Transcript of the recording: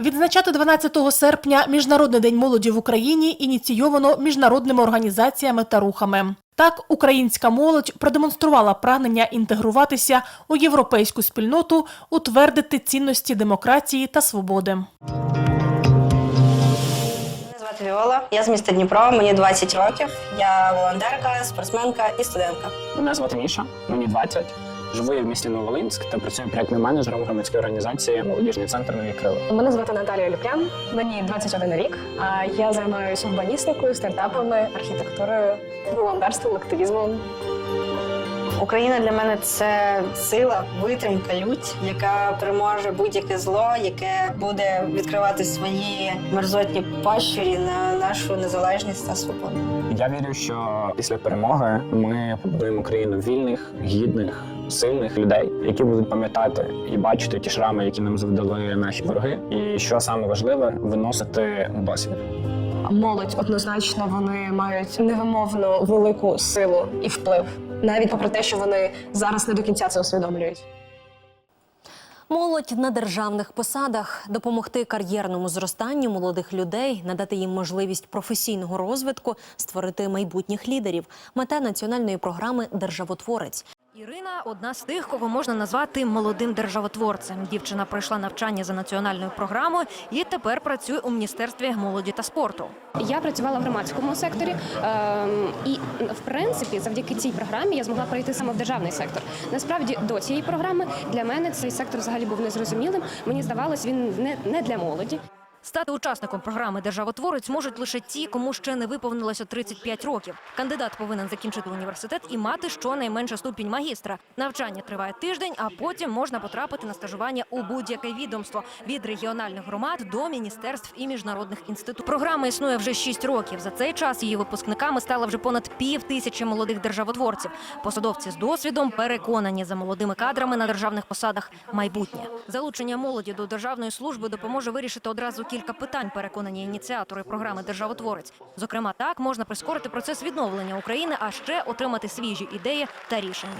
Відзначати 12 серпня Міжнародний день молоді в Україні ініційовано міжнародними організаціями та рухами. Так, українська молодь продемонструвала прагнення інтегруватися у європейську спільноту, утвердити цінності демократії та свободи. Мене звати Віола. Я з міста Дніпро, мені 20 років. Я волонтерка, спортсменка і студентка. Мене звати Міша, мені 20. Живу я в місті Новолинськ та працюю проєктним менеджером громадської організації Молодіжний центр Нові Крила. Мене звати Наталія Люп'ян, мені 21 рік. А я займаюся урбаністикою, стартапами, архітектурою, волонтерством, активізмом. Україна для мене це сила, витримка, лють, яка переможе будь-яке зло, яке буде відкривати свої мерзотні пащурі на нашу незалежність та свободу. Я вірю, що після перемоги ми побудуємо країну вільних, гідних, сильних людей, які будуть пам'ятати і бачити ті шрами, які нам завдали наші вороги. І що саме важливе, виносити досвід. Молодь однозначно вони мають невимовно велику силу і вплив, навіть попри те, що вони зараз не до кінця це усвідомлюють. Молодь на державних посадах допомогти кар'єрному зростанню молодих людей, надати їм можливість професійного розвитку, створити майбутніх лідерів. Мета національної програми Державотворець. Ірина одна з тих, кого можна назвати молодим державотворцем. Дівчина пройшла навчання за національною програмою і тепер працює у міністерстві молоді та спорту. Я працювала в громадському секторі, ем, і в принципі, завдяки цій програмі я змогла пройти саме в державний сектор. Насправді, до цієї програми для мене цей сектор взагалі був незрозумілим. Мені здавалось, він не, не для молоді. Стати учасником програми Державотворець можуть лише ті, кому ще не виповнилося 35 років. Кандидат повинен закінчити університет і мати щонайменше ступінь магістра. Навчання триває тиждень, а потім можна потрапити на стажування у будь-яке відомство від регіональних громад до міністерств і міжнародних інститутів. Програма існує вже 6 років. За цей час її випускниками стало вже понад пів тисячі молодих державотворців. Посадовці з досвідом переконані за молодими кадрами на державних посадах майбутнє. Залучення молоді до державної служби допоможе вирішити одразу кілька питань. Переконані ініціатори програми Державотворець. Зокрема, так можна прискорити процес відновлення України, а ще отримати свіжі ідеї та рішення.